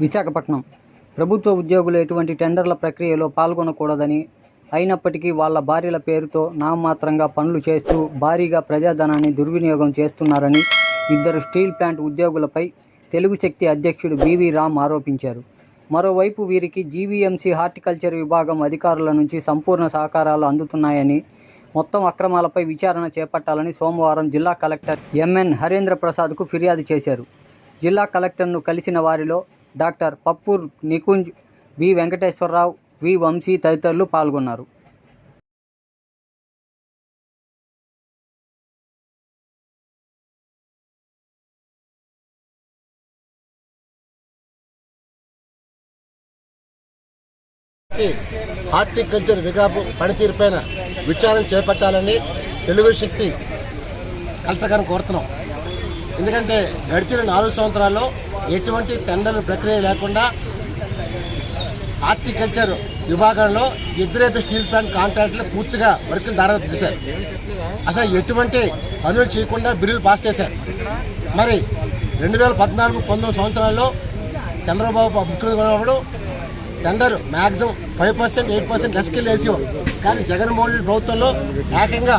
విశాఖపట్నం. ప్రభుత్వ ఉద్యోగులు ఎటువంటి టెండర్ల ప్రక్రియలో పాల్గొనకూడదని అయినప్పటికీ వాళ్ళ భార్యల పేరుతో నామమాత్రంగా పనులు చేస్తూ భారీగా ప్రజాధనాన్ని దుర్వినియోగం చేస్తున్నారని ఇద్దరు స్టీల్ ప్లాంట్ ఉద్యోగులపై తెలుగు శక్తి అధ్యక్షుడు బివి రామ్ ఆరోపించారు. మరోవైపు వీరికి జీవీఎంసీ హార్టికల్చర్ విభాగం అధికారుల నుంచి సంపూర్ణ సహకారాలు అందుతున్నాయని మొత్తం అక్రమాలపై విచారణ చేపట్టాలని సోమవారం జిల్లా కలెక్టర్ ఎంఎన్ హరేంద్ర ప్రసాద్కు ఫిర్యాదు చేశారు. జిల్లా కలెక్టర్ను కలిసిన వారిలో doctor Pappur Nikunj V Venkateswararao V Vamsi తదితరులు పాల్గొన్నారు. హార్టికల్చర్ వికాపు పనితీరుపైన విచారణ చేపట్టాలని తెలుగు శక్తి కలెక్టర్ గారిని కోరుతున్నాం. ఎందుకంటే గడిచిన నాలుగు సంవత్సరాల్లో ఎటువంటి టెండర్ల ప్రక్రియ లేకుండా హార్టికల్చర్ విభాగంలో ఇద్దరైతే స్టీల్ ప్లాంట్ కాంట్రాక్టులు పూర్తిగా వర్కులు దాదాపు చేశారు. అసలు ఎటువంటి పనులు చేయకుండా బిల్లులు పాస్ చేశారు. మరి రెండు వేల పద్నాలుగు పంతొమ్మిది సంవత్సరాల్లో చంద్రబాబు ముఖ్యమంత్రి ఉన్నప్పుడు tender maximum five percent eight percent లెస్కిల్ వేసి కానీ జగన్మోహన్ రెడ్డి ప్రభుత్వంలో ఏకంగా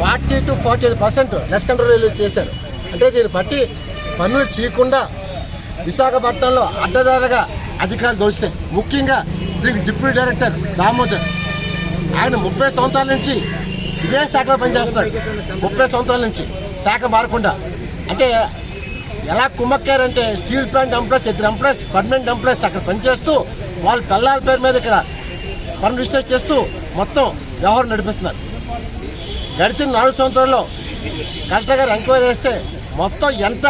forty to forty eight percent less tender చేశారు. అంటే దీన్ని బట్టి పన్నులు చేయకుండా విశాఖపట్నంలో అడ్డదారుగా అధికారులు దోస్తాయి ముఖ్యంగా దీనికి డిప్యూటీ డైరెక్టర్ దామోదర్. ఆయన ముప్పై సంవత్సరాల నుంచి ఇదే శాఖలో పనిచేస్తాడు ముప్పై సంవత్సరాల నుంచి శాఖ మారకుండా. అంటే ఎలా కుమ్మక్కారంటే స్టీల్ ప్లాంట్ ఎంప్లాయస్ ఇద్దరు ఎంప్లాయస్ పర్మనెంట్ ఎంప్లాయస్ అక్కడ పనిచేస్తూ వాళ్ళ పిల్లల పేరు మీద ఇక్కడ పనులు రిజిస్టర్ చేస్తూ మొత్తం వ్యవహారం నడిపిస్తున్నారు. గడిచిన నాలుగు సంవత్సరాల్లో కలెక్టర్ గారు ఎంక్వైరీ చేస్తే మొత్తం ఎంత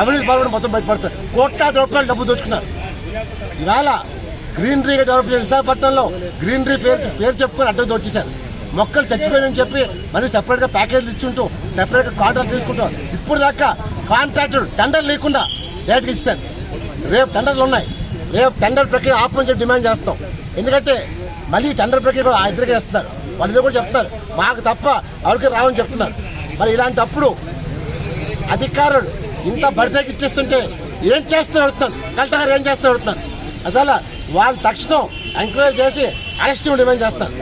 అవినీతి పాల్గొని మొత్తం బయటపడతారు. కోట్లాది రూపాయలు డబ్బు దోచుకున్నారు. ఇవాళ గ్రీనరీగా డెవలప్ చేసిన విశాఖపట్నంలో గ్రీనరీ పేరు పేరు చెప్పుకొని అడ్డం దోచేశారు. మొక్కలు చచ్చిపోయాయని చెప్పి మళ్ళీ సెపరేట్గా ప్యాకేజ్ ఇచ్చుంటూ సెపరేట్గా కాంట్రాక్ట్ తీసుకుంటాం ఇప్పుడు దాకా కాంట్రాక్టర్ టెండర్ లేకుండా డైరెక్ట్గా ఇచ్చారు రేపు టెండర్లు ఉన్నాయి. రేపు టెండర్ ప్రక్రియ ఆపమని చెప్పి డిమాండ్ చేస్తాం. ఎందుకంటే మళ్ళీ టెండర్ ప్రక్రియ కూడా ఆ చేస్తున్నారు. వాళ్ళు కూడా చెప్తున్నారు. మాకు తప్ప ఎవరికి రావని చెప్తున్నారు. మరి ఇలాంటప్పుడు అధికారులు ఇంత బరితేకి ఇచ్చేస్తుంటే ఏం చేస్తూ అడుగుతున్నాను. కలెక్టర్ గారు ఏం చేస్తున్నారు అడుగుతున్నాను. అదలా వాళ్ళు తక్షణం ఎంక్వైరీ చేసి అరెస్ట్ డిమాండ్ చేస్తాను